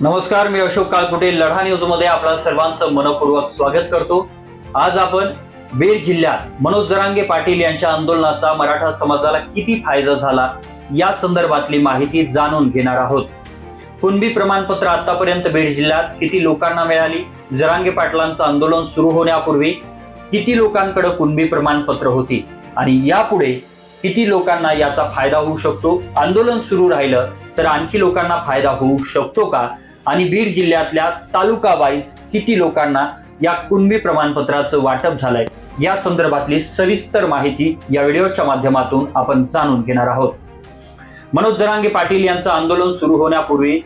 नमस्कार मी अशोक काळकुटे लढा न्यूजमध्ये सर्वांचं मनपूर्वक स्वागत करतो. आज आपण बीड जिल्ह्यात मनोज जरांगे पाटील यांच्या आंदोलनाचा मराठा समाजाला किती फायदा झाला या संदर्भातली माहिती जाणून घेणार आहोत. कुणबी प्रमाणपत्र आतापर्यंत बीड जिल्ह्यात किती लोकांना मिळाली? जरांगे पाटलांचं आंदोलन सुरू होण्यापूर्वी किती लोकांकडे कुणबी प्रमाणपत्र होती? आणि यापुढे किती लोकांना याचा फायदा होऊ शकतो? आंदोलन सुरू राहिलं तर आणखी लोकांना फायदा होऊ शकतो का? आणि बीड जिल्ह्यातल्या तालुका वाईज किती लोकांना या कुणबी प्रमाणपत्राचं वाटप झालंय या संदर्भातली सविस्तर माहिती या व्हिडिओच्या माध्यमातून आपण जाणून घेणार आहोत. मनोज जरांगे पाटील यांचं आंदोलन सुरू होण्यापूर्वी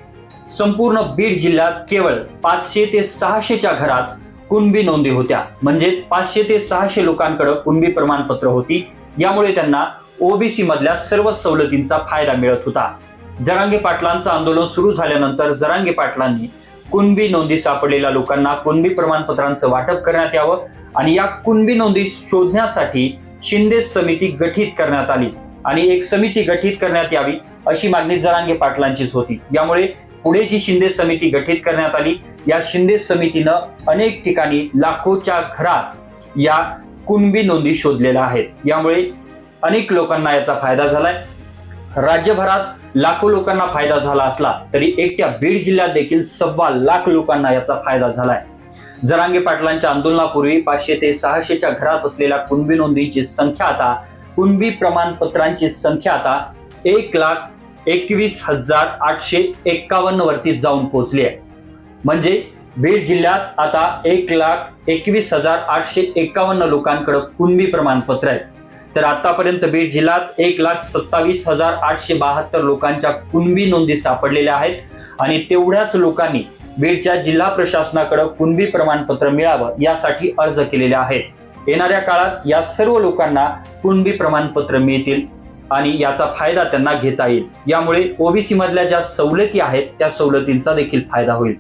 संपूर्ण बीड जिल्ह्यात केवळ पाचशे ते सहाशेच्या घरात कुणबी नोंदी होत्या. म्हणजेच पाचशे ते सहाशे लोकांकडे कुणबी प्रमाणपत्र होती. यामुळे त्यांना ओबीसी मधल्या सर्व सवलतींचा फायदा मिळत होता. जरांगे पाटलांचं आंदोलन सुरू झाल्यानंतर जरांगे पाटलांनी कुणबी नोंदी सापडलेल्या लोकांना कुणबी प्रमाणपत्रांचं वाटप करण्यात यावं आणि या कुणबी नोंदी शोधण्यासाठी शिंदे समिती गठीत करण्यात आली आणि एक समिती गठीत करण्यात यावी अशी मागणी जरांगे पाटलांचीच होती. यामुळे पुढे जी शिंदे समिती गठीत करण्यात आली. या शिंदे समितीनं अनेक ठिकाणी लाखोच्या घरात या कुणबी नोंदी शोधलेल्या आहेत. यामुळे अनेक लोकांना याचा फायदा झालाय. राज्यभरात लाखो लोकांना फायदा झाला असला तरी एकट्या बीड जिल्ह्यात देखील सव्वा लाख लोकांना याचा फायदा झालाय. जरांगे पाटलांच्या आंदोलनापूर्वी पाचशे ते सहाशेच्या घरात असलेल्या कुणबी नोंदींची संख्या आता कुणबी प्रमाणपत्रांची संख्या आता एक लाख एकवीस हजार आठशे एक्कावन्न वरती जाऊन पोहोचली आहे. म्हणजे बीड जिल्ह्यात आता एक लाख एकवीस हजार आठशे एक्कावन्न लोकांकडे कुणबी प्रमाणपत्र आहेत तर आतापर्यंत बीड जिल्ह्यात एक लाख सत्तावीस हजार आठशे बहात्तर लोकांच्या कुणबी नोंदी सापडलेल्या आहेत. आणि तेवढ्याच लोकांनी बीडच्या जिल्हा प्रशासनाकडे कुणबी प्रमाणपत्र मिळावं यासाठी अर्ज केलेले आहेत. येणाऱ्या काळात या सर्व लोकांना कुणबी प्रमाणपत्र मिळतील आणि याचा फायदा त्यांना घेता येईल. यामुळे ओबीसी मधल्या ज्या सवलती आहेत त्या सवलतींचा देखील फायदा होईल.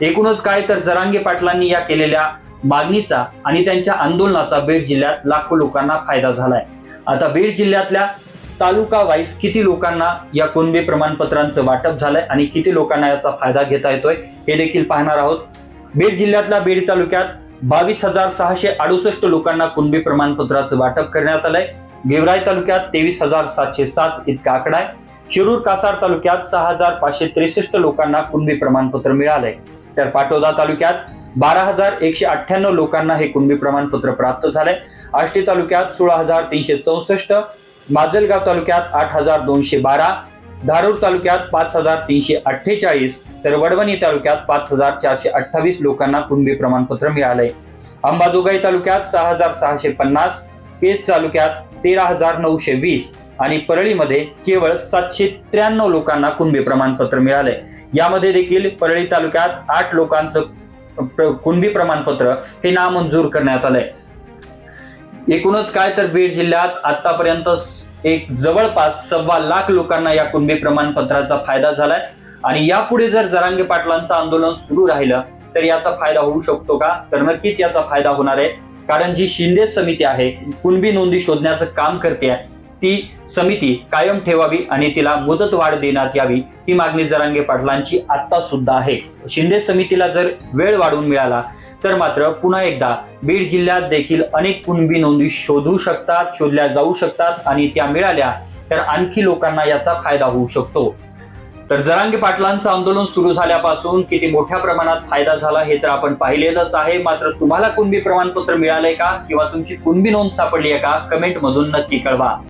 एकूणच काय तर जरांगे पाटलांनी या केलेल्या मागणीचा आणि त्यांच्या आंदोलनाचा बीड जिल्ह्यात लाखो लोकांना फायदा झालाय. आता बीड जिल्ह्यातल्या तालुका वाईज किती लोकांना या कुणबी प्रमाणपत्रांचं वाटप झालंय आणि किती लोकांना याचा फायदा घेता येतोय हे देखील पाहणार आहोत. बीड जिल्ह्यातल्या बीड तालुक्यात बावीस हजार सहाशे अडुसष्ट लोकांना कुणबी प्रमाणपत्राचं वाटप करण्यात आलंय. गेवराई तालुक्यात तेवीस हजार सातशे सात इतका आकडा आहे. शिरूर कासार तालुक्यात सहा हजार पाचशे त्रेसष्ट लोकांना कुणबी प्रमाणपत्र मिळालंय. तर पाटोदा तालुक्यात बारा हजार एकशे अठ्ठ्याण्णव लोकांना हे कुणबी प्रमाणपत्र प्राप्त झालंय. आष्टी तालुक्यात सोळा हजार तीनशे चौसष्ट माजलगाव तालुक्यात आठ हजार दोनशे बारा धारूर तालुक्यात पाच हजार तीनशे अठ्ठेचाळीस तर वडवणी तालुक्यात पाच हजार चारशे अठ्ठावीस लोकांना कुणबी प्रमाणपत्र मिळालंय. अंबाजोगाई तालुक्यात सहा हजार सहाशे पन्नास केस तालुक्यात तेरा हजार नऊशे वीस आणि परळीमध्ये केवळ सातशे त्र्याण्णव लोकांना कुणबी प्रमाणपत्र मिळाले यामध्ये देखील परळी तालुक्यात आठ लोकांचं कुणबी प्रमाणपत्र हे नामंजूर करण्यात आलंय. एकूणच काय तर बीड जिल्ह्यात आतापर्यंत एक जवळपास सव्वा लाख लोकांना या कुणबी प्रमाणपत्राचा फायदा झालाय. आणि यापुढे जर जरांगे पाटलांचं आंदोलन सुरू राहिलं तर याचा फायदा होऊ शकतो का? तर नक्कीच याचा फायदा होणार आहे. कारण जी शिंदे समिती आहे कुणबी नोंदी शोधण्याचं काम करते आहे. ती समिती कायम ठेवावी आणि तिला मुदतवाढ देण्यात यावी ही मागणी जरांगे पाटलांची आता सुद्धा आहे. शिंदे समितीला जर वेळ वाढवून मिळाला तर मात्र पुन्हा एकदा बीड जिल्ह्यात देखील अनेक कुणबी नोंदी शोधू शकतात शोधल्या जाऊ शकतात आणि त्या मिळाल्या तर आणखी लोकांना याचा फायदा होऊ शकतो. तर जरांगे पाटलांचं आंदोलन सुरू झाल्यापासून किती मोठ्या प्रमाणात फायदा झाला हे तर आपण पाहिलेलंच आहे. मात्र तुम्हाला कुणबी प्रमाणपत्र मिळालंय का? किंवा तुमची कुणबी नोंद सापडली आहे का? कमेंट मधून नक्की कळवा.